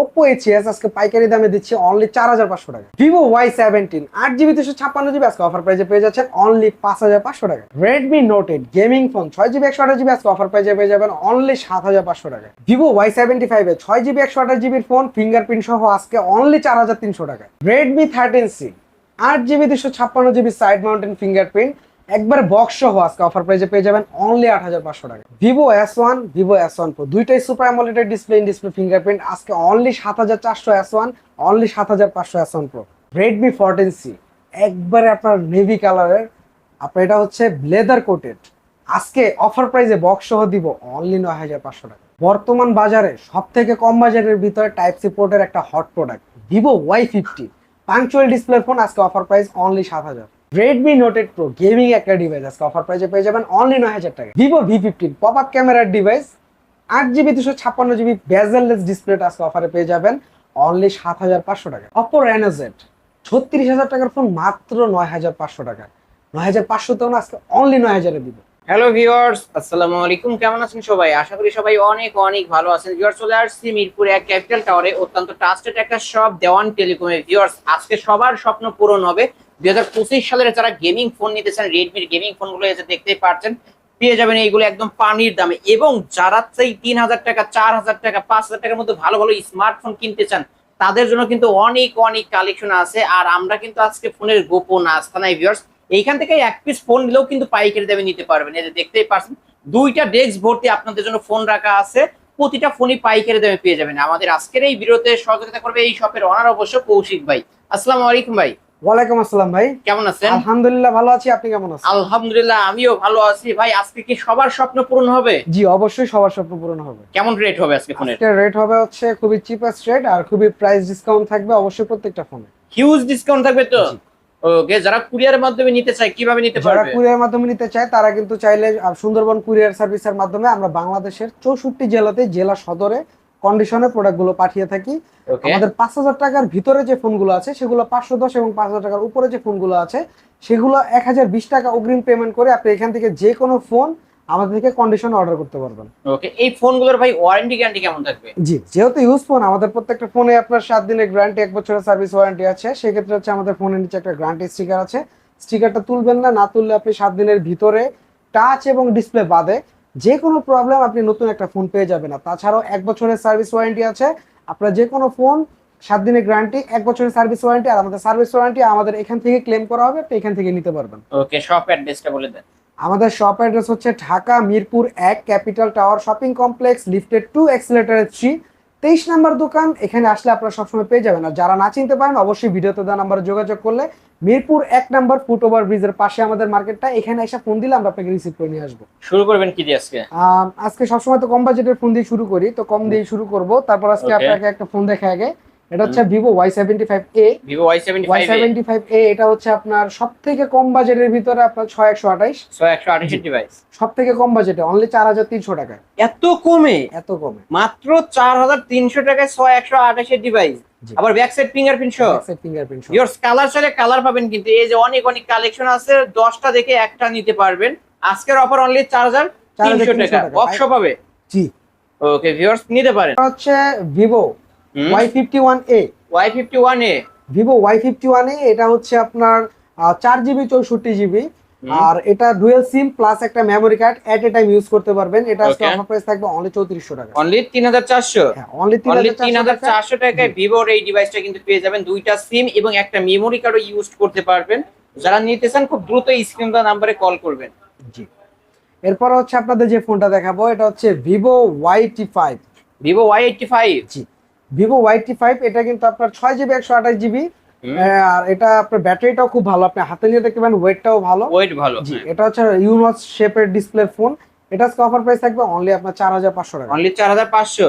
Oppo HS আজকে পাইকারি দামে দিচ্ছে অনলি চার হাজার পাঁচশো টাকা। ভিভো ওয়াই সেভেন্টিন আট জিবি দুশো ছাপ্পান্ন জিবি আজকে অফার প্রাইজে পেয়ে যাচ্ছেন অনলি পাঁচ হাজার পাঁচশো টাকা। Redmi Note eight gaming phone ছয় জিবি, একশো আঠাশ জিবি আজকে অফার প্রাইজে পেয়ে যাবেন অনলি সাত হাজার পাঁচশো টাকা। ভিভো ওয়াই সেভেন্টি ফাইভে ছয় জিবি, একশো আঠাশ জিবির ফোন ফিঙ্গারপ্রিন্ট সহ আজকে অনলি চার হাজার তিনশো টাকা। রেডমি থার্টিন সি আট জিবি দুশো ছাপ্পান্ন জিবি সাইড মাউন্টেন ফিঙ্গারপ্রিন্ট একবার বক্স সহ আজকে অফার প্রাইজে পেয়ে যাবেন অনলি আট হাজার পাঁচশো টাকা। Vivo S one Vivo S one Pro দুইটাই super AMOLED display in display fingerprint আজকে অনলি সাত হাজার চারশো এস ওয়ান অনলি সাত হাজার পাঁচশো S one Pro Redmi fourteen C একবারে আপনার নেভি কালারের আপনার এটা হচ্ছে লেদার কোটেড আজকে অফার প্রাইজে বক্স সহ দিব অনলি নয় হাজার পাঁচশো টাকা। বর্তমান বাজারে সব থেকে কম বাজারের ভিতরে টাইপ সি পোর্টের একটা hot product Vivo Y fifty punctual ডিসপ্লের ফোন আজকে অফার প্রাইস অনলি সাত হাজার। Redmi Note eight Pro gaming একটা ডিভাইস আজকে অফার প্রাইসে পেয়ে যাবেন অনলি নয় হাজার টাকা ভিভো ভি ফিফটিন পপ ক্যামেরার ডিভাইস আট জিবি দুশো ছাপ্পান্ন জিবি বেজেললেস ডিসপ্লেটা আজকে অফারে পেয়ে যাবেন অনলি সাত হাজার পাঁচশো টাকা অপো রেনোজেট ছত্রিশ হাজার টাকার ফোন মাত্র নয় হাজার পাঁচশো টাকা নয় হাজার পাঁচশোতেও না, আজকে অনলি নয় হাজারে দিব। হ্যালো ভিউয়ার্স আসসালামু আলাইকুম, কেমন আছেন সবাই? আশা করি সবাই অনেক অনেক ভালো আছেন। ভিউয়ার্স চলে আসছি মিরপুরে এক ক্যাপিটাল টাওয়ারে অত্যন্ত ট্রাস্টেড একটা শপ দেওয়ান টেলিকমে ভিউয়ার্স আজকে সবার স্বপ্ন পূরণ হবে। দুই হাজার পঁচিশ সালের যারা গেমিং ফোন নিতে চান রেডমির গেমিং ফোনগুলো এসে পাচ্ছেন পেয়ে যাবেন এইগুলো একদম পানির দামে। এবং যারা তিন হাজার টাকা, চার হাজার টাকা, পাঁচ হাজার টাকার মধ্যে ভালো ভালো স্মার্টফোন কিনতে চান, তাদের জন্য কিন্তু অনেক অনেক কালেকশন আছে। আর আমরা কিন্তু আজকে ফোনের গোপন আস্থা নাই ভিউয়ার্স এইখান থেকে এক পিস ফোন নিলেও কিন্তু পাইকারি দামে নিতে পারবেন। এই দেখতেই পাচ্ছেন দুইটা ডেস্ক ভর্তি আপনাদের জন্য ফোন রাখা আছে। প্রতিটা ফোনই পাইকারি দামে পেয়ে যাবেন। আমাদের আজকের এই ভিডিওতে সহযোগিতা করবে এই শপের অনার অবশ্য কৌশিক ভাই। আসসালামু আলাইকুম ভাই। ওয়ালাইকুম আসসালাম ভাই। কেমন আছেন? আলহামদুলিল্লাহ ভালো আছি আপনি কেমন আছেন? আলহামদুলিল্লাহ আমিও ভালো আছি। ভাই আজকে কি সবার স্বপ্ন পূরণ হবে? জি অবশ্যই সবার স্বপ্ন পূরণ হবে। কেমন রেট হবে আজকে ফোনের রেট হবে হচ্ছে খুবই চিপেস্ট রেট আর খুবই প্রাইস ডিসকাউন্ট থাকবে অবশ্যই প্রত্যেকটা ফোনে হিউজ ডিসকাউন্ট থাকবে তো? ওকে যারা কুরিয়ারের মাধ্যমে নিতে চায় কীভাবে নিতে যারা পারবে? কুরিয়ার মাধ্যমে নিতে চায় তারা কিন্তু চাইলে সুন্দরবন কুরিয়ার সার্ভিসের মাধ্যমে আমরা বাংলাদেশের চৌষট্টি জেলাতে জেলা সদরে কন্ডিশনে প্রোডাক্টগুলো পাঠিয়ে থাকি। আমাদের পাঁচ হাজার টাকার ভিতরে যে ফোনগুলো আছে সেগুলো পাঁচশো দশ এবং পাঁচ হাজার টাকার উপরে যে ফোনগুলো আছে সেগুলো এক হাজার বিশ টাকা অগ্রিম পেমেন্ট করে আপনি এখান থেকে যে কোনো ফোন আমাদের থেকে কন্ডিশনে অর্ডার করতে পারবেন। ওকে এই ফোনগুলোর ভাই ওয়ারেন্টি গ্যারান্টি কেমন থাকবে? জি যেহেতু ইউজ ফোন আমাদের প্রত্যেকটা ফোনে আপনার সাত দিনের গ্যারান্টি এক বছরের সার্ভিস ওয়ারেন্টি আছে। সেক্ষেত্রে হচ্ছে আমাদের ফোনের নিচে একটা গ্যারান্টি স্টিকার আছে। স্টিকারটা তুলবেন না না তুললে আপনি সাত দিনের ভিতরে টাচ এবং ডিসপ্লে বাদে যে কোনো প্রবলেম আপনি নতুন একটা ফোন পেয়ে যাবেন না তাছাড়াও এক বছরের সার্ভিস ওয়ারেন্টি আছে। আপনার যে কোনো ফোন সাত দিনের গ্যারান্টি এক বছরের সার্ভিস ওয়ারেন্টি আর আমাদের সার্ভিস ওয়ারেন্টি আমাদের এখান থেকে ক্লেম করা হবে আপনি এখান থেকে নিতে পারবেন। ওকে শপ অ্যাড্রেসটা বলে দেন। আমাদের শপ অ্যাড্রেস হচ্ছে ঢাকা মিরপুর এক capital tower shopping complex lifted to এক্সিলেটারের three তেইশ নাম্বার দোকান এখানে আসলে আপনারা সবসময় পেয়ে যাবেন। আর যারা না চিনতে পারেন অবশ্যই ভিডিওতে দেওয়া নাম্বারে যোগাযোগ করলে মিরপুর এক নাম্বার ফুট ওভার ব্রিজের পাশে আমাদের মার্কেটটা এখানে এসে ফোন দিলে আমরা আপনাকে রিসিভ করে নিয়ে আসব। শুরু করবেন কি দিয়ে আজকে? আজকে সবসময় তো কম বাজেটের ফোন দিয়ে শুরু করি তো কম দিয়ে শুরু করব। তারপর আজকে আপনাকে একটা ফোন দেখা আগে। এটা হচ্ছে Vivo Y seventy five A Vivo Y seventy five A এটা হচ্ছে আপনার সব থেকে কম বাজেটের ভিতরে আপনার ছয় একশো আঠাইশ। ছয় একশো আঠাশের ডিভাইস সব থেকে কম বাজেটে অনলি চার হাজার তিনশো টাকায়। এত কমে? এত কমে। মাত্র চার হাজার তিনশো টাকায় ছয় একশো আঠাশের ডিভাইস আবার ব্যাক সাইড ফিঙ্গারপ্রিন্ট সহ। ফিঙ্গারপ্রিন্ট ইয়ার্স কালার চাইলে কালার পাবেন কিন্তু এই যে অনেক অনেক কালেকশন আছে দশটা দেখে একটা নিতে পারবেন। আজকের অফার অনলি চার হাজার তিনশো 4,300 টাকা। টাকা। বক্স পাবে? জি। ওকে ভিউয়ার্স নিতে পারেন। এটা হচ্ছে Vivo Y fifty one A Y fifty one A Vivo Y fifty one A এটা হচ্ছে আপনার চার জিবি চৌষট্টি জিবি। আর এটা ডুয়েল সিম প্লাস একটা memory card at a time use করতে পারবেন। এটা আজকে অফার প্রাইস থাকবে অনলি চৌত্রিশশো টাকা। অনলি তিন হাজার চারশো? হ্যাঁ অনলি তিন অনলি হাজার তিন চারশো টাকায় ভিভোর এই ডিভাইসটা কিন্তু পেয়ে যাবেন। দুইটা সিম এবং একটা মেমোরি কার্ডও ইউজ করতে পারবেন। যারা নিতে চান খুব দ্রুত স্ক্রিন নাম্বারে কল করবেন। জি। এরপর হচ্ছে আপনাদের যে ফোনটা দেখাবো এটা হচ্ছে Vivo Y T five Vivo Y eighty five Vivo Y T five এটা কিন্তু আপনার ছয় জিবি একশো আঠাশ জিবি আর এটা আপনার ব্যাটারিটাও খুব ভালো। আপনি হাতে নিয়ে দেখতে পাবেন ওয়েটটাও ভালো। ওয়েট ভালো এটা হচ্ছে ইউনস শেপের ডিসপ্লে ফোন এটা অফার প্রাইস থাকবে অনলি আপনার চার হাজার পাঁচশো টাকা। অনলি চার হাজার পাঁচশো।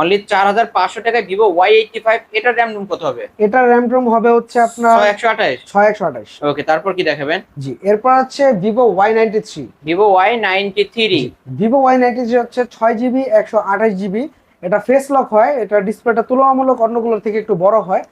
অনলি চার হাজার পাঁচশো টাকায় ভিভো ওয়াই এইটটি ফাইভ এটার র্যাম রুম কত হবে? এটার র্যাম রোম হবে হচ্ছে আপনার একশো আঠাশ? ছয় একশো আঠাশ। ওকে তারপর কি দেখাবেন? জি এরপর হচ্ছে Vivo Y ninety three Vivo Y ninety three Vivo Y ninety three হচ্ছে ছয় জিবি একশো আঠাশ জিবি এটা ফেস লক হয় এটা ডিসপ্লেটা তুলনামূলক অন্যগুলোর থেকে একটু বড় হয়।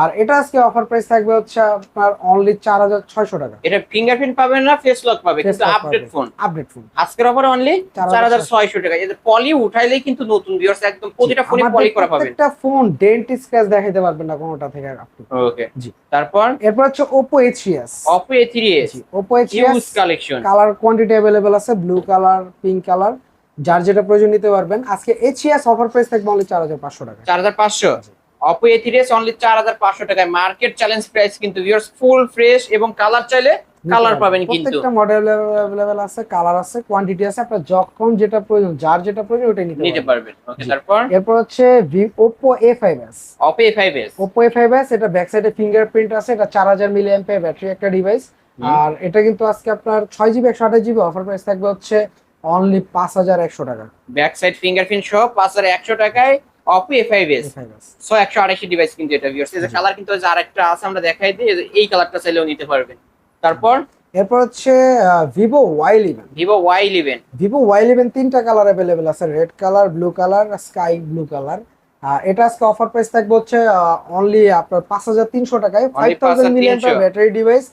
আর এটা আজকে অফার প্রাইস থাকবে হচ্ছে আপনার অনলি চার হাজার ছয়শো টাকা। এটা ফিঙ্গারপ্রিন্ট পাবেন না ফেস লক পাবে কিন্তু আপডেট ফোন আপডেট ফোন আজকের অফার অনলি চার হাজার ছয়শো। টাকা। এদের পলি উঠাইলেই কিন্তু নতুন ভিউয়ার্স একদম প্রতিটা ফোনে পলি করা পাবেন। একটা ফোন ডেন্ট স্ক্র্যাচ দেখাইতে পারবেন না কোনোটা থেকে আপনি। ওকে জি। তারপর? এরপর হচ্ছে Oppo A3s Oppo A3s Oppo huge A3s collection colour quantity available আছে ব্লু কালার পিঙ্ক কালার যার যেটা প্রয়োজন নিতে পারবেন আজকে A3s অফার প্রাইস থাকবে অনলি চার হাজার পাঁচশো টাকা। চার হাজার পাঁচশো? Oppo A3s অনলি চার হাজার পাঁচশো টাকায়। মার্কেট চ্যালেঞ্জ প্রাইস কিন্তু ভিউয়ার্স ফুল ফ্রেশ এবং কালার চাইলে কালার পাবেন কিন্তু। প্রত্যেকটা মডেল অ্যাভেলেবেল আছে কালার আছে কোয়ান্টিটি আছে আপনার যখন যেটা প্রয়োজন যার যেটা প্রয়োজন ওটাই নিতে নিতে পারবেন। ওকে। তারপর? এরপর হচ্ছে Oppo A5s Oppo A5s Oppo A5s এটা ব্যাক সাইডে ফিঙ্গারপ্রিন্ট আছে এটা চার হাজার মিলি এমপে ব্যাটারি একটা ডিভাইস আর এটা কিন্তু আজকে আপনার ছয় জিবি একশো আঠাশ জিবি অফার প্রাইস থাকবে হচ্ছে অনলি পাঁচ হাজার একশো টাকা। ব্যাক সাইড ফিঙ্গারপ্রিন্ট সহ পাঁচ হাজার একশো টাকায় Oppo A5s A5s সো একশো আড়াইশি ডিভাইস কিন্তু এটা ভিউয়ার্স এই কালার কিন্তু আর একটা আছে আমরা দেখাই দিই এই কালারটা চাইলেও নিতে পারবেন। তারপর? এরপর হচ্ছে Vivo Y eleven Vivo Y eleven Vivo Y eleven তিনটা কালার অ্যাভেলেবেল আছে red colour blue colour sky blue colour এটা আজকে অফার প্রাইস থাকবে হচ্ছে অনলি আপনার পাঁচ হাজার তিনশো টাকায় five thousand million battery device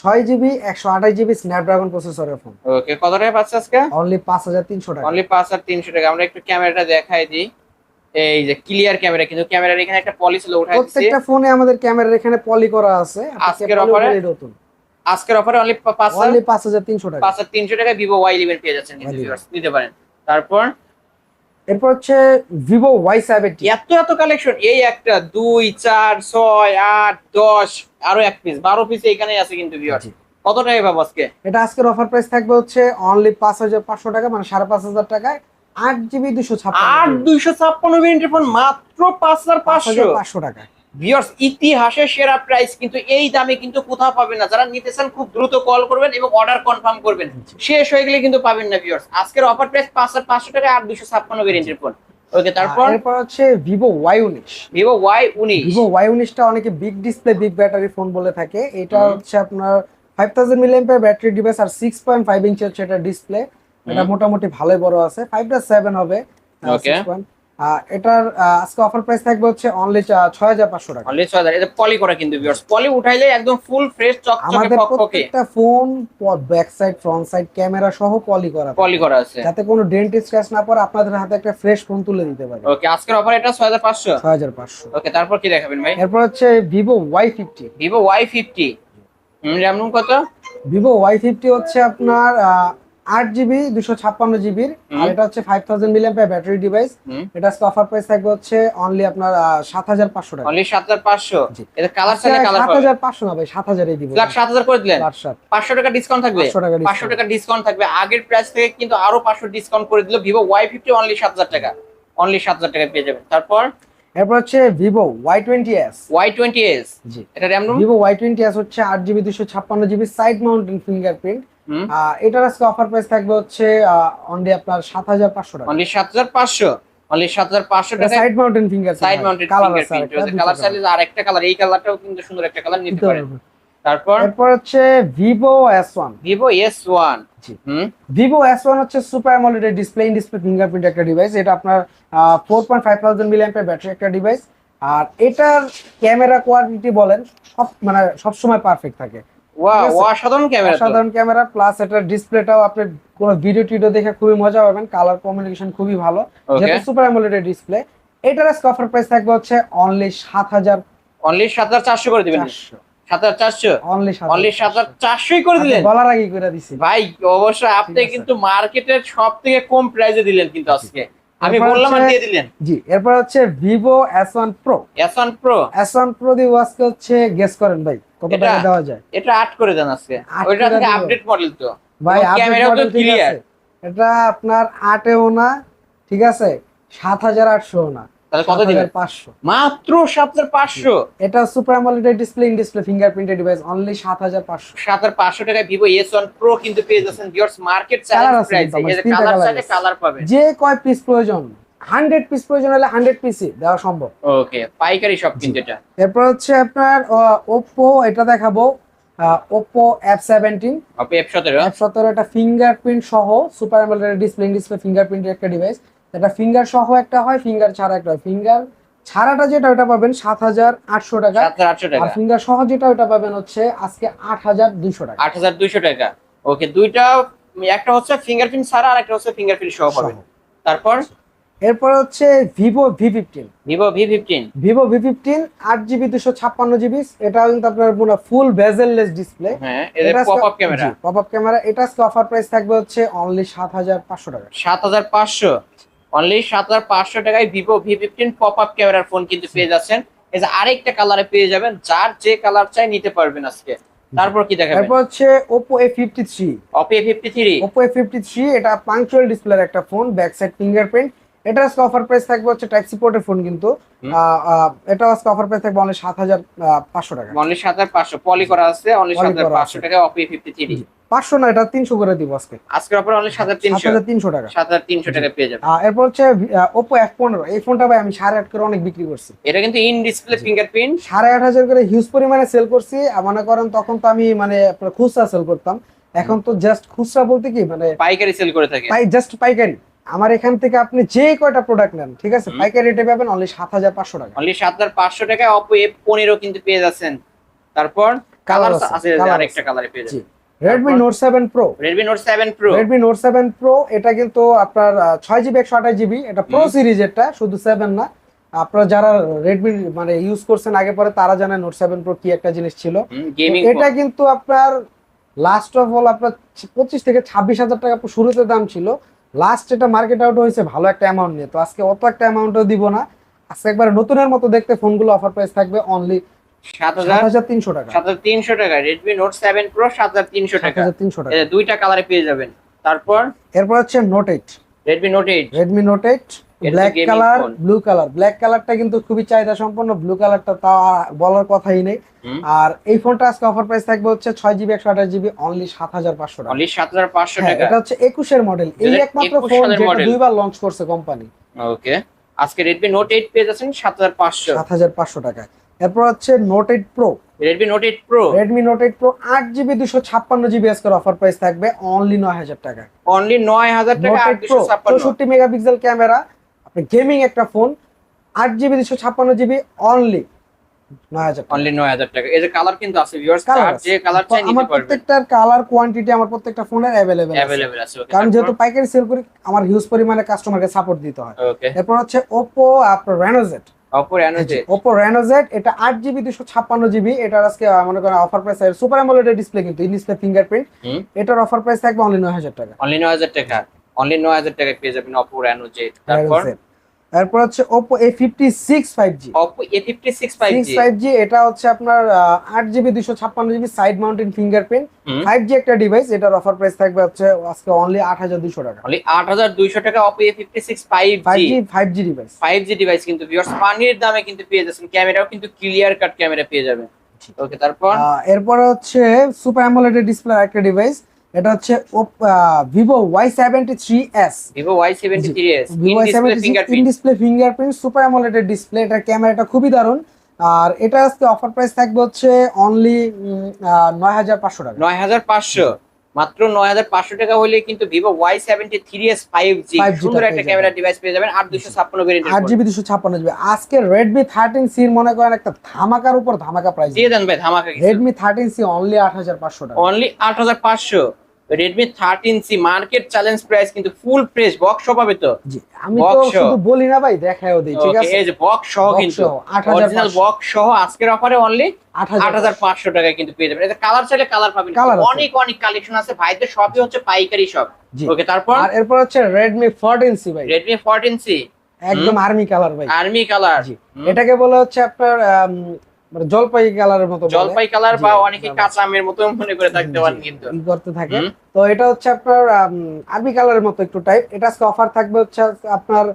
ছয় জিবি একশো আঠাশ জিবি স্ন্যাপড্রাগন প্রসেসরের ফোন ওকে কত টাকা পাচ্ছে আজকে? অনলি পাঁচ হাজার তিনশো টাকা। অনলি পাঁচ হাজার তিনশো টাকা। আমরা একটু ক্যামেরাটা দেখাই দিই। এই যে ক্লিয়ার ক্যামেরা কিন্তু ক্যামেরার এখানে একটা পলি ছিল উঠাই প্রত্যেকটা ফোনে আমাদের ক্যামেরার এখানে পলি করা আছে। আজকের offer-এ? নতুন। আজকের অফারে অনলি পাঁচ হাজার অনলি পাঁচ হাজার তিনশো টাকা। পাঁচ হাজার তিনশো টাকা ভিভো ওয়াই ইলেভেন পেয়ে যাচ্ছেন নিতে পারেন। তারপর এরপর হচ্ছে ভিভো ওয়াই সেভেন্টি এত এত কালেকশন এই একটা দুই চার ছয় আট দশ আরও এক পিস বারো পিস এখানে আছে কিন্তু। কত টাকা পাবো আজকে? এটা আজকের অফার প্রাইস থাকবে হচ্ছে অনলি পাঁচ হাজার পাঁচশো টাকা মানে সাড়ে পাঁচ হাজার টাকায় আট জিবি দুশো আট ছাপ্পান্ন দুইশো ছাপ্পান্ন মিনিটের ফোন মাত্র পাঁচ হাজার পাঁচশো। পাঁচশো টাকা ভিউয়ার্স ইতিহাসের সেরা প্রাইস কিন্তু এই দামে কিন্তু কোথাও পাবেন না। যারা নিতে চান খুব দ্রুত কল করবেন এবং অর্ডার কনফার্ম করবেন। শেষ হয়ে গেলে কিন্তু পাবেন না ভিউয়ার্স আজকের অফার প্রাইস পাঁচ হাজার পাঁচশো টাকা আর দুইশো ছাপ্পান্ন ভেরিয়েন্টের ফোন ওকে তারপর? এরপর হচ্ছে ভিভো ওয়াই উনিশ। ভিভো ওয়াই উনিশ। ভিভো ওয়াই উনিশটা অনেকে big display big battery phone বলে থাকে। এটা হচ্ছে আপনার five thousand million battery device আর সিক্স পয়েন্ট ফাইভ ইঞ্চ হচ্ছে এটা ডিসপ্লে এটা মোটামুটি ভালোই বড় আছে। ফাইভটা সেভেন হবে. এটার আজকে অফার প্রাইস থাকবে হচ্ছে অনলি ছয় হাজার পাঁচশো টাকা। অনলি ছয় হাজার এটা পলি করা কিন্তু ভিউয়ার্স পলি উঠাইলে একদম ফুল ফ্রেশ চকচকে আমাদের প্রত্যেকটা phone back side front side camera সহ পলি করা পলি করা আছে। যাতে কোনো ডেন্ট স্ক্র্যাচ না পড়ে আপনাদের হাতে একটা ফ্রেশ ফোন তুলে দিতে পারে। ওকে আজকের অফার এটা ছয় হাজার পাঁচশো? ছয় হাজার পাঁচশো। ওকে তারপর কি দেখাবেন ভাই? এরপর হচ্ছে fifty Vivo Y fifty RAM ROM কত? ওয়াই ফিফটি হচ্ছে আপনার আট জিবি দুশো ছাপ্পান্ন জিবির আর এটা হচ্ছে five thousand million battery device এটা অফার প্রাইস থাকবে হচ্ছে অনলি আপনার সাত হাজার পাঁচশো টাকা। অনলি সাত হাজার পাঁচশো? এটা কালার চাইলে কালার সাত হাজার পাঁচশো না ভাই সাত দিব। সাত হাজার করে দিলেন? পাঁচশো টাকা ডিসকাউন্ট থাকবে? পাঁচশো টাকা ডিসকাউন্ট থাকবে। আগের প্রাইস থেকে কিন্তু আরও পাঁচশো ডিসকাউন্ট করে দিল। ভিভো ওয়াই ফিফটি অনলি সাত হাজার টাকা। অনলি সাত হাজার টাকা পেয়ে যাবেন। তারপর? এরপর হচ্ছে Vivo Y twenty S Y twenty S জি। এটা RAM Vivo Y twenty S হচ্ছে আট জিবি দুশো ছাপ্পান্ন জিবি সাইড মাউন্টেন ফিঙ্গারপ্রিন্ট এটার আজকে অফার প্রাইস থাকবে হচ্ছে অনলি আপনার সাত হাজার পাঁচশো টাকা। অনলি সাত হাজার পাঁচশো? অনলি সাত হাজার পাঁচশো টাকা side mountain finger side mounted fingerprint colour চাইলে আর একটা কালার এই কালারটাও কিন্তু সুন্দর একটা কালার নিতে পারেন তারপর? এরপর হচ্ছে ওয়ান ভিভো এস ওয়ান জি। হুম। ভিভো এস ওয়ান হচ্ছে super AMOLED display in display fingerprint একটা ডিভাইস এটা আপনার four point five thousand million battery একটা ডিভাইস আর এটার ক্যামেরা কোয়ালিটি বলেন সব মানে সবসময় পারফেক্ট থাকে। অসাধারণ ক্যামেরা তো। সাধারণ ক্যামেরা প্লাস এটার ডিসপ্লেটাও আপনি কোনো ভিডিও টিডিও দেখে খুবই মজা পাবেন কালার কমিউনিকেশন খুবই ভালো। যেহেতু সুপার অ্যামোলেড ডিসপ্লে এটার আজকে অফার প্রাইস থাকবে হচ্ছে অনলি সাত হাজার অনলি সাত হাজার চারশো করে দিবেন। সাত হাজার চারশো? অনলি অনলি সাত হাজার চারশোই করে দিলেন? বলার আগে করে দিছি। ভাই অবশ্যই আপনি কিন্তু মার্কেটের সব থেকে কম প্রাইসে দিলেন কিন্তু আজকে। আমি বললাম আর দিয়ে দিলেন। জি এরপর হচ্ছে ভিভো দিয়ে আজকে হচ্ছে গেস করেন ভাই। কত টাকা দেওয়া যায়? এটা আট করে দেন আজকে। ওইটা দিবো। আপডেট মডেল তো। ভাই ক্যামেরাও তো ক্লিয়ার এটা আপনার আটেও না ঠিক আছে? সাত হাজার আটশো না। তাহলে কত দিবেন? মাত্র এটা super AMOLED display in display device only সাত হাজার পাঁচশো। সাত হাজার পাঁচশো টাকায় ভিভো কিন্তু পেয়ে যাচ্ছেন ভিউয়ার্স মার্কেট চ্যালেঞ্জ প্রাইস কিন্তু আমার, কালার চাইলে কালার পাবেন। যে কয় পিস প্রয়োজন? হান্ড্রেড পিস প্রয়োজন হলে হান্ড্রেড পিসই দেওয়া সম্ভব। ওকে পাইকারি সব কিন্তু এটা এরপর হচ্ছে আপনার ওপ্পো এটা দেখাবো। ওপ্পো এফ সেভেন্টিন এফ সতেরো। এফ সতেরো একটা ফিঙ্গারপ্রিন্ট সহ সুপার অ্যামোলেড ডিসপ্লে ডিসপ্লে ফিঙ্গারপ্রিন্টের একটা ডিভাইস এটা ফিঙ্গার সহ একটা হয় ফিঙ্গার ছাড়া একটা হয়। ফিঙ্গার ছাড়াটা যেটা ওটা পাবেন সাত হাজার আটশো টাকা। আর টাকা। ফিঙ্গার সহ যেটা ওটা পাবেন হচ্ছে আজকে আট হাজার দুইশো টাকা। আট হাজার দুইশো টাকা। ওকে দুইটা একটা হচ্ছে ফিঙ্গারপ্রিন্ট ছাড়া আর একটা হচ্ছে ফিঙ্গারপ্রিন্ট সহ। পাবেন। তারপর? এরপর হচ্ছে Vivo V fifteen Vivo V fifteen Vivo V fifteen আট জিবি দুশো ছাপ্পান্ন জিবি এটা কিন্তু আপনার পুরো ফুল বেজেললেস ডিসপ্লে হ্যাঁ পপ আপ ক্যামেরা এটা অফার প্রাইস থাকবে হচ্ছে অনলি সাত হাজার পাঁচশো টাকা। সাত হাজার পাঁচশো। অনলি সাত হাজার পাঁচশো টাকায় Vivo V fifteen pop up ক্যামেরার ফোন কিন্তু পেয়ে যাচ্ছেন। এই যে আরেকটা কালারে পেয়ে যাবেন যার যে কালার চাই নিতে পারবেন আজকে। তারপর কি দেখাবেন? এরপর হচ্ছে fifty three Oppo A fifty three এটা পাংচুয়াল ডিসপ্লের একটা ফোন ব্যাক সাইড ফিঙ্গারপ্রিন্ট এটা আজকে অফার প্রাইস থাকবে হচ্ছে টাইপ সি পোর্টের ফোন কিন্তু। এটা আজকে অফার প্রাইস থাকবে অনলি সাত হাজার পাঁচশো টাকা। অনলি সাত হাজার পাঁচশো। পলি করা আছে অনলি Poly সাত হাজার করা পাঁচশো আছে। টাকা অপি ফিফটি থ্রি পাঁচশো না এটা তিনশো করে দিব আজকে। আজকের অফার অনলি সাত হাজার সাত তিনশো হাজার তিনশো টাকা। সাত হাজার তিনশো টাকা পেয়ে যাবেন। এরপর হচ্ছে ওপো এফ পনেরো। এই ফোনটা ভাই আমি সাড়ে আট করে অনেক বিক্রি করছি। এটা কিন্তু ইন ডিসপ্লে ফিঙ্গারপ্রিন্ট সাড়ে আট হাজার করে হিউজ পরিমাণে সেল করছি। মনে করেন তখন তো আমি মানে খুচরা সেল করতাম। এখন তো জাস্ট খুচরা বলতে কি মানে পাইকারি সেল করে থাকে। পাই জাস্ট পাইকারি। আমার এখান থেকে আপনি যে কয়টা প্রোডাক্ট নেন ঠিক আছে। পাইকারি রেটে পাবেন অনলি সাত হাজার পাঁচশো টাকা। অনলি সাত হাজার পাঁচশো টাকায় অপো এফ পনেরো কিন্তু পেয়ে যাচ্ছেন। তারপর কালার আছে, আরেকটা। কালারে পেয়ে যাবেন Redmi Note seven Pro Redmi Note seven Pro Redmi Note seven Pro এটা কিন্তু আপনার আহ, ছয় জিবি একশো আঠাশ জিবি এটা প্রো সিরিজ এটা শুধু সেভেন না। আপনারা যারা রেডমি মানে ইউজ করছেন আগে পরে তারা জানেন নোট সেভেন প্রো কি একটা জিনিস ছিল। এটা কিন্তু আপনার লাস্ট অফ অল আপনার পঁচিশ থেকে ছাব্বিশ হাজার টাকা শুরুতে দাম ছিল। লাস্ট এটা মার্কেট আউট হয়েছে ভালো একটা অ্যামাউন্ট নিয়ে। তো আজকে অত একটা অ্যামাউন্টও দিব না। আজকে একবার নতুনের মতো দেখতে ফোনগুলো অফার প্রাইস থাকবে অনলি সাত হাজার তিনশো টাকা। সাত হাজার তিনশো টাকা রেডমি নোট সেভেন প্রো সাত হাজার তিনশো টাকা। তিনশো টাকা। দুইটা কালারে পেয়ে যাবেন। তারপর? এরপর হচ্ছে Note eight Redmi Note eight Redmi Note eight black colour blue colour. Black কালারটা কিন্তু খুবই চাহিদা সম্পন্ন ব্লু কালারটা তা বলার কথাই নেই। আর এই ফোনটা আজকে অফার প্রাইস থাকবে হচ্ছে ছয় জিবি একশো আঠাশ জিবি অনলি সাত হাজার পাঁচশো টাকা। সাত হাজার পাঁচশো হ্যাঁ, টাকা। এটা হচ্ছে একুশের মডেল এই একমাত্র ফোন যেটা দুইবার লঞ্চ করছে কোম্পানি ওকে আজকে রেডমি নোট এইট পেয়ে যাচ্ছেন সাত হাজার পাঁচশো। সাত হাজার পাঁচশো টাকায়। এরপর হচ্ছে Note eight Pro Redmi Note eight Pro Redmi Note eight Pro আট জিবি দুশো ছাপ্পান্ন জিবি আজকের অফার প্রাইস থাকবে অনলি নয় হাজার টাকা অনলি নয় হাজার টাকা নোট আর এইট দুশো প্রো ছাপ্পান্ন চৌষট্টি মেগাপিক্সেল ক্যামেরা আপনি গেমিং একটা ফোন আট জিবি দুশো ছাপ্পান্ন জিবি অনলি আমার হিউজ পরিমাণে কাস্টমারকে সাপোর্ট দিতে হয়। এরপর হচ্ছে ওপো আপনার Reno Z Oppo Reno Z Oppo Reno Z এটা আট জিবি দুশো ছাপ্পান্ন জিবি এটার আজকে মনে করেন offer price super AMOLED display কিন্তু ইন ডিসপ্লে ফিঙ্গারপ্রিন্ট এটার অফার প্রাইস থাকবে অনলি নয় হাজার টাকা। অনলি নয় হাজার টাকা। অনলি নয় হাজার টাকা পেয়ে যাবেন অপো রেনো জেড তারপর। এরপর হচ্ছে fifty six five six G five G এটা হচ্ছে আপনার আট জিবি দুশো ছাপ্পান্ন জিবি সাইড মাউন্টেন ফিঙ্গারপ্রিন্ট হুম। ফাইভ জি একটা ডিভাইস এটার অফার প্রাইস থাকবে হচ্ছে আজকে অনলি আট হাজার দুশো টাকা। অনলি আট হাজার দুইশো টাকা five G G five G device five G device কিন্তু ভিউয়ার্স পানির দামে কিন্তু পেয়ে যাচ্ছেন। ক্যামেরাও কিন্তু ক্লিয়ার কাট ক্যামেরা পেয়ে যাবেন। ওকে তারপর? এরপর হচ্ছে সুপার অ্যামোলেড ডিসপ্লে একটা ডিভাইস এটা হচ্ছে Vivo Y seventy three S Vivo Y seventy three S Vivo display in fingerprint display fingerprint super AMOLED display এটার ক্যামেরাটা খুবই দারুণ। আর এটা আজকে অফার প্রাইস থাকবে হচ্ছে অনলি নয় হাজার পাঁচশো টাকা। নয় হাজার পাঁচশো। মাত্র নয় হাজার পাঁচশো টাকা হলে কিন্তু Vivo Y seventy three S five G সুন্দর একটা ক্যামেরা ডিভাইস পেয়ে যাবেন আর দুশো ছাপ্পান্ন আট জিবি দুশো ছাপ্পান্ন জিবি। আজকে রেডমি থার্টিন সির মনে করেন একটা ধামাকার উপর ধামাকা প্রাইস দিয়ে দেন ভাই ধামাকা রেডমি থার্টিন সি অনলি আট হাজার পাঁচশো টাকা। অনলি আট হাজার পাঁচশো। Redmi thirteen C market challenge price কিন্তু ফুল ফ্রেশ বক্স সহ পাবে তো? আমি তো শুধু বলি না ভাই দেখায়ও দিই ঠিক আছে? এই যে বক্স সহ কিন্তু। 8,500 অরিজিনাল বক্স সহ আজকের অফারে অনলি আট আট হাজার পাঁচশো। টাকায় কিন্তু পেয়ে যাবেন। এটা কালার চাইলে কালার পাবেন। অনেক অনেক কালেকশন আছে। ভাইদের সবই হচ্ছে পাইকারি সব। ওকে তারপর? আর এরপর হচ্ছে রেডমি ফোরটিন সি ভাই। রেডমি ফোরটিন সি একদম আর্মি কালার ভাই। আর্মি কালার এটাকে বলে হচ্ছে আপনার মানে জলপাই কালারের মতো জলপাই কালার বা অনেকে। কাঁচা আমের মতো মনে করে থাকতে পারেন কিন্তু। করতে থাকে। তো এটা হচ্ছে আপনার আরবি কালারের মতো একটু টাইপ এটা আজকে অফার থাকবে হচ্ছে আপনার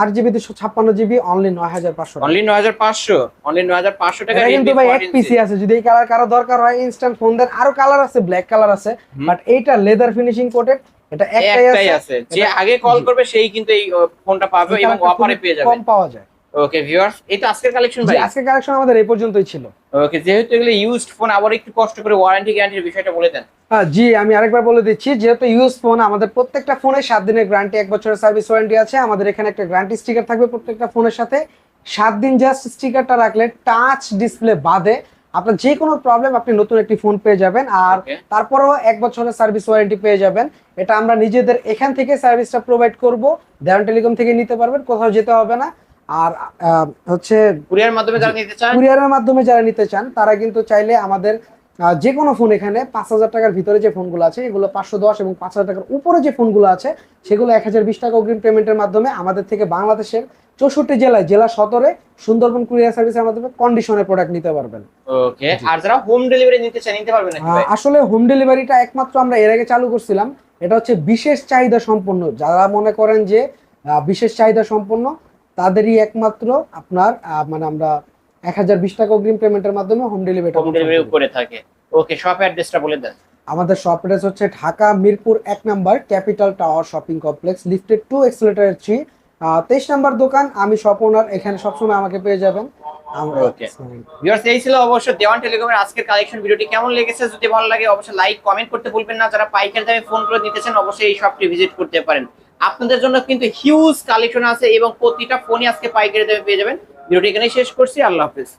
আট জিবি দুশো ছাপ্পান্ন জিবি অনলি নয় হাজার পাঁচশো অনলি নয় হাজার পাঁচশো? অনলি নয় হাজার পাঁচশো টাকা কিন্তু ভাই এক পিসি আছে। যদি এই কালার কারও দরকার হয় ইনস্ট্যান্ট ফোন দেন। আরও কালার আছে ব্ল্যাক কালার আছে। বাট এইটা লেদার ফিনিশিং কোটেড এটা একটাই আছে। যে আগে কল করবে সেই কিন্তু এই ফোনটা পাবে এবং অফারে পেয়ে যাবে। কম পাওয়া যায়। ওকে ভিউয়ার্স এটা আজকের কালেকশন ভাই। আজকে কালেকশন আমাদের এই পর্যন্তই ছিল। ওকে যেহেতু এগুলো ইউজড ফোন আবার একটু কষ্ট করে ওয়ারেন্টি গ্যারান্টির বিষয়টা বলে দেন। হ্যাঁ, জি আমি আরেকবার বলে দিচ্ছি যেহেতু ইউজ ফোন আমাদের প্রত্যেকটা ফোনে সাত দিনের গ্যারান্টি এক বছরের সার্ভিস ওয়ারেন্টি আছে। আমাদের এখানে একটা গ্যারান্টি স্টিকার থাকবে প্রত্যেকটা ফোনের সাথে। সাত দিন জাস্ট স্টিকারটা রাখলে টাচ ডিসপ্লে বাদে আপনার যে কোনো প্রবলেম আপনি নতুন একটি ফোন পেয়ে যাবেন। আর তারপরেও এক বছরের সার্ভিস ওয়ারেন্টি পেয়ে যাবেন। এটা আমরা নিজেদের এখান থেকে সার্ভিসটা প্রোভাইড করব। দেওয়ান টেলিকম থেকে নিতে পারবেন কোথাও যেতে হবে না। আর হচ্ছে কুরিয়ার মাধ্যমে যারা নিতে চান? কুরিয়ারের মাধ্যমে যারা নিতে চান তারা কিন্তু চাইলে আমাদের যে কোনো ফোন এখানে পাঁচ হাজার টাকার ভিতরে যে ফোনগুলো আছে এগুলো পাঁচশো দশ এবং পাঁচ হাজার টাকার উপরে যে ফোনগুলো আছে সেগুলো এক হাজার বিশ টাকা অগ্রিম পেমেন্টের মাধ্যমে আমাদের থেকে বাংলাদেশের চৌষট্টি জেলায় জেলা সদরে সুন্দরবন কুরিয়ার সার্ভিসের মাধ্যমে কন্ডিশনে প্রোডাক্ট নিতে পারবেন। ওকে আর যারা হোম ডেলিভারি নিতে চান নিতে পারবেন আসলে হোম ডেলিভারিটা একমাত্র আমরা এর আগে চালু করছিলাম এটা হচ্ছে বিশেষ চাহিদা সম্পন্ন। যারা মনে করেন যে বিশেষ চাহিদা সম্পন্ন তাদেরই একমাত্র আপনার মানে আমরা এক হাজার বিশ টাকা অগ্রিম পেমেন্টের মাধ্যমে হোম ডেলিভারি হোম ডেলিভারি করে থাকে। ওকে শপ অ্যাড্রেসটা বলে দেন। আমাদের শপ অ্যাড্রেস হচ্ছে ঢাকা মিরপুর এক number capital tower shopping complex lifted to escalator three তেইশ নাম্বার দোকান আমি শপ ওনার এখানে সবসময় আমাকে পেয়ে যাবেন. ভিউয়ার্স এই ছিল অবশ্য দেওয়ান টেলিকমের আজকের কালেকশন ভিডিওটি কেমন লেগেছে? যদি ভালো লাগে অবশ্যই লাইক কমেন্ট করতে ভুলবেন না। যারা পাইকারি দামে ফোন করে নিতেছেন অবশ্যই এই শপটি ভিজিট করতে পারেন। আপনাদের জন্য কিন্তু হিউজ কালেকশন আছে এবং প্রতিটা ফোনই আজকে পাইকারি দামে পেয়ে যাবেন। ভিডিওটি এখানে শেষ করছি, আল্লাহ হাফেজ।